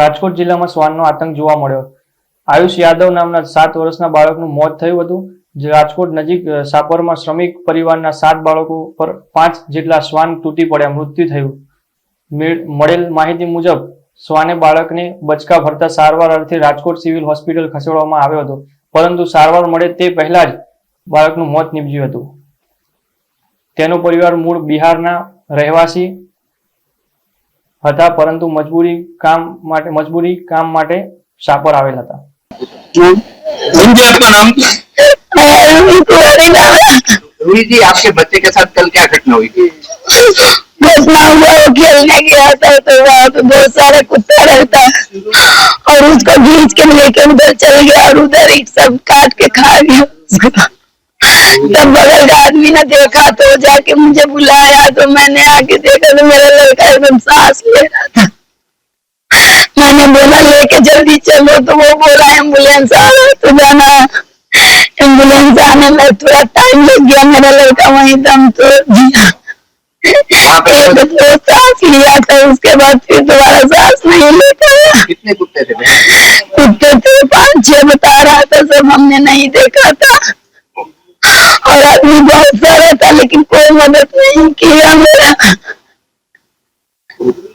રાજકોટ જિલ્લામાં શ્વાનનો આતંક જોવા મળ્યો આયુષ યાદવ નામના સાત વર્ષના બાળકનું મોત થયું હતું જે રાજકોટ નજીક સાપરમાં શ્રમિક પરિવારના સાત બાળકો પર પાંચ જેટલા શ્વાન તૂટી પડ્યા મૃત્યુ થયું મળેલ માહિતી મુજબ શ્વાને બાળકને બચકા ભરતા સારવાર અર્થે રાજકોટ સિવિલ હોસ્પિટલ ખસેડવામાં આવ્યો હતો પરંતુ સારવાર મળે તે પહેલા જ બાળકનું મોત નીપજ્યું હતું તેનો પરિવાર મૂળ બિહારના રહેવાસી 하다 परंतु मजबूरी काम માટે मजबूरी काम માટે સાપર આવેલ હતા હુંજી આપનું નામ વીજી આપકે બચ્ચે કે સાથ કલ ક્યા ઘટના હુઈ ગઈ નો ના હુઆ વો ખેલવા ગયા થા તો દો સારે કૂતરા આયા ઓર ઉસકા ગીચ કે લેકે ઉંદર ચલે ગયા ઓર ઉધરી સબ કાટ કે ખા ગયા तब बगल का आदमी ने देखा तो जाके मुझे बुलाया तो मैंने आके देखा तो मेरा लड़का एकदम सांस ले रहा था मैंने बोला लेके जल्दी चलो तो वो बोला एम्बुलेंस आ रहा तो जाना एम्बुलेंस आने में थोड़ा टाइम लग गया मेरा लड़का वही दम तो दिया तो तो सांस लिया था उसके बाद फिर दोबारा सांस नहीं ले पाया कितने कुत्ते थे कुत्ते थे पांच छह बता रहा था सब हमने नहीं देखा था और आदमी बहुत सारा था लेकिन कोई मदद नहीं किया मेरा